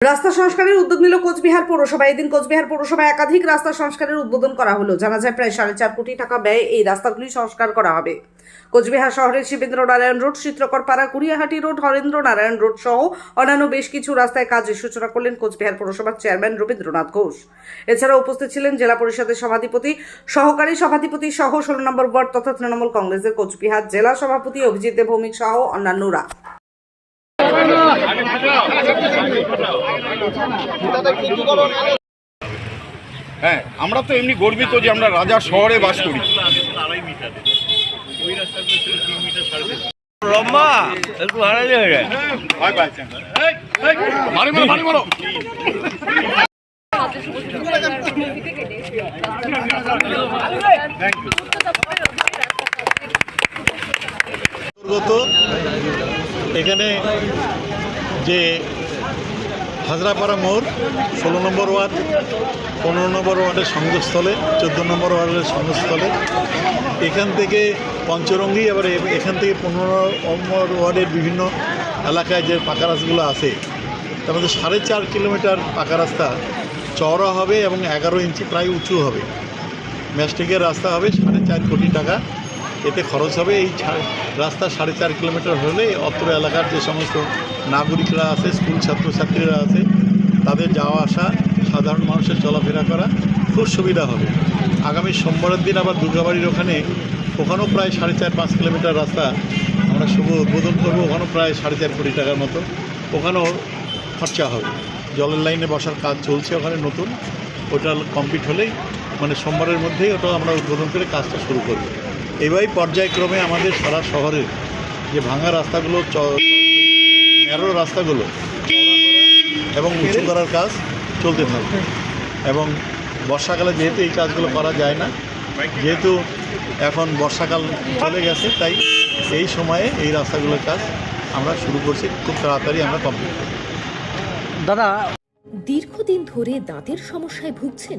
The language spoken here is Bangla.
রাস্তা সংস্কারের উদ্যোগ নিল কোচবিহার পৌরসভা এদিন কোচবিহার পৌরসভায় একাধিক রাস্তা সংস্কারের উদ্বোধন করা হলো, জানা যায় প্রায় সাড়ে চার কোটি টাকা ব্যয়ে এই রাস্তাগুলি সংস্কার করা হবে। কোচবিহার শহরের Shibendra Narayan road Chitrakarpara Kuriahati road Harendra Narayan road সহ অন্যান্য বেশ কিছু রাস্তায় কাজের সূচনা করলেন কোচবিহার পৌরসভার চেয়ারম্যান রবীন্দ্রনাথ ঘোষ। এছাড়া উপস্থিত ছিলেন জেলা পরিষদের সভাধিপতি, সহকারী সভাধিপতি সহ ষোলো নম্বর ওয়ার্ড তথা তৃণমূল কংগ্রেসের কোচবিহার জেলা সভাপতি অভিজিৎ ভৌমিক সহ অন্যান্যরা। হ্যাঁ আমরা তো এমনি গর্বিত যে আমরা রাজা শহরে বাস করি। লম্বা একটু হারা যাবে মারি মারো মারি মারো। এখানে যে হাজরাপাড়া মোড়, ষোলো নম্বর ওয়ার্ড, পনেরো নম্বর ওয়ার্ডের সংযোগস্থলে চোদ্দ নম্বর ওয়ার্ডের সংযোগস্থলে এখান থেকে পঞ্চরঙ্গি আবার এখান থেকে পনেরো নম্বর ওয়ার্ডের বিভিন্ন এলাকায় যে পাকা রাস্তাগুলো আছে, তার মধ্যে সাড়ে চার কিলোমিটার পাকা রাস্তা। চওড়া হবে এবং এগারো ইঞ্চি প্রায় উঁচু হবে। ম্যাস্টিকের রাস্তা হবে সাড়ে চার কোটি টাকা। এতে খরচ হবে। এই রাস্তা সাড়ে চার কিলোমিটার হলে অত্র এলাকার যে সমস্ত নাগরিকরা আছে, স্কুল ছাত্রছাত্রীরা আছে, তাদের যাওয়া আসা, সাধারণ মানুষের চলাফেরা করা খুব সুবিধা হবে। আগামী সোমবারের দিন আবার দুর্গাবাড়ির ওখানে, ওখানেও প্রায় সাড়ে চার পাঁচ কিলোমিটার রাস্তা আমরা শুভ উদ্বোধন করব। ওখানেও প্রায় সাড়ে চার কোটি টাকার মতো ওখানেও খরচা হবে। জলের লাইনে বসার কাজ চলছে ওখানে নতুন। ওটা কমপ্লিট হলেই মানে সোমবারের মধ্যেই ওটা আমরা উদ্বোধন করে কাজটা শুরু করব। এইভাবেই পর্যায়ক্রমে আমাদের সারা শহরের যে ভাঙা রাস্তাগুলো ন্যারো রাস্তাগুলো এবং উঁচু করার কাজ চলতে থাকবে। এবং বর্ষাকালে যেহেতু এই কাজগুলো করা যায় না যেহেতু এখন বর্ষাকাল চলে গেছে তাই এই সময়ে এই রাস্তাগুলোর কাজ আমরা শুরু করছি খুব তাড়াতাড়ি আমরা কমপ্লিট করব। দাদা দীর্ঘদিন ধরে দাঁতের সমস্যায় ভুগছেন